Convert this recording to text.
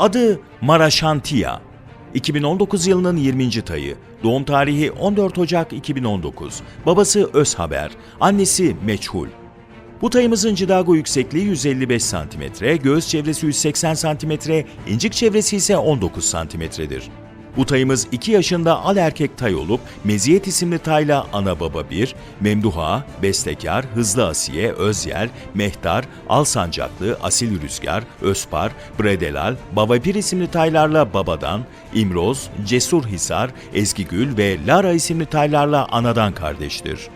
Adı Maraşantiya. 2019 yılının 20. tayı. Doğum tarihi 14 Ocak 2019. Babası Özhaber, annesi Meçhul. Bu tayımızın cidago yüksekliği 155 cm, göğüs çevresi 180 cm, incik çevresi ise 19 cm'dir. Bu tayımız 2 yaşında al erkek tay olup Meziyet isimli tayla ana baba 1, Memduha, Bestekar, Hızlı Asiye, Özyer, Mehtar, Alsancaklı, Asil Rüzgar, Özpar, Bredelal, Baba 1 isimli taylarla babadan, İmroz, Cesur Hisar, Ezgi Gül ve Lara isimli taylarla anadan kardeştir.